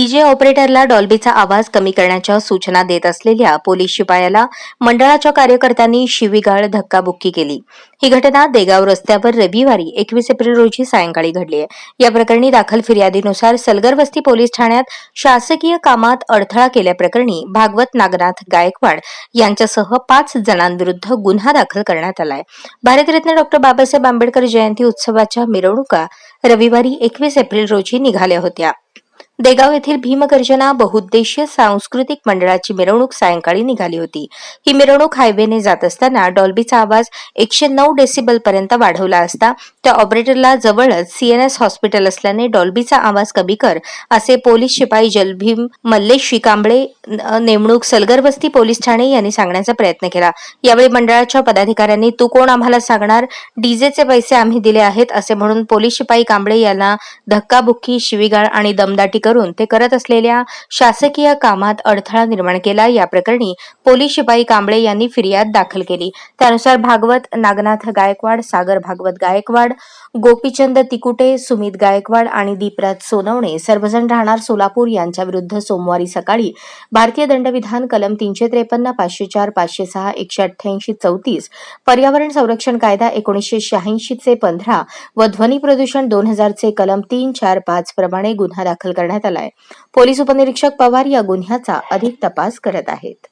DJ ऑपरेटरला डॉल्बीचा आवाज कमी करण्याच्या सूचना देत असलेल्या पोलीस शिपायाला मंडळाच्या कार्यकर्त्यांनी शिवीगाळ धक्काबुक्की केली. ही घटना देगाव रस्त्यावर रविवारी एकवीस एप्रिल रोजी सायंकाळी घडली आहे. या प्रकरणी दाखल फिर्यादीनुसार सलगर वस्ती पोलीस ठाण्यात शासकीय कामात अडथळा केल्याप्रकरणी भागवत नागनाथ गायकवाड यांच्यासह पाच जणांविरुद्ध गुन्हा दाखल करण्यात आलाय भारतरत्न डॉक्टर बाबासाहेब आंबेडकर जयंती उत्सवाच्या मिरवणुका रविवारी एकवीस एप्रिल रोजी निघाल्या होत्या. देगाव येथील भीमगर्जना बहुउद्देशीय सांस्कृतिक मंडळाची मिरवणूक सायंकाळी निघाली होती. ही मिरवणूक हायवेने जात असताना डॉल्बीचा आवाज एकशे नऊ डेसिबल पर्यंत वाढवला असता त्या ऑपरेटरला जवळच सीएनएस हॉस्पिटल असल्याने डॉल्बीचा आवाज कमी कर असे पोलीस शिपाई जलभीम मल्लेश कांबळे नेमणूक सलगरवस्ती पोलीस ठाणे यांनी सांगण्याचा प्रयत्न केला. यावेळी मंडळाच्या पदाधिकाऱ्यांनी तू कोण आम्हाला सांगणार? डीजेचे पैसे आम्ही दिले आहेत असे म्हणून पोलीस शिपाई कांबळे यांना धक्काबुक्की शिवीगाळ आणि दमदाटी करून ते करत असलेल्या शासकीय कामात अडथळा निर्माण केला. या प्रकरणी पोलीस शिपाई कांबळे यांनी फिर्याद दाखल केली. त्यानुसार भागवत नागनाथ गायकवाड सागर भागवत गायकवाड गोपीचंद तिकुटे सुमित गायकवाड आणि दीपराज सोनवणे सर्वजण राहणार सोलापूर यांच्या विरुद्ध सोमवारी सकाळी भारतीय दंडविधान कलम तीनशे त्रेपन्न पाचशे चार पाचशे सहा एकशे अठ्ठ्याऐंशी चौतीस पर्यावरण संरक्षण कायदा एकोणीसशे शहाऐंशी चे पंधरा व ध्वनी प्रदूषण दोन हजारचे कलम तीन चार पाच प्रमाणे गुन्हा दाखल करण्यात आलाय. पोलीस उपनिरीक्षक पवार या गुन्ह्याचा अधिक तपास करत आहेत.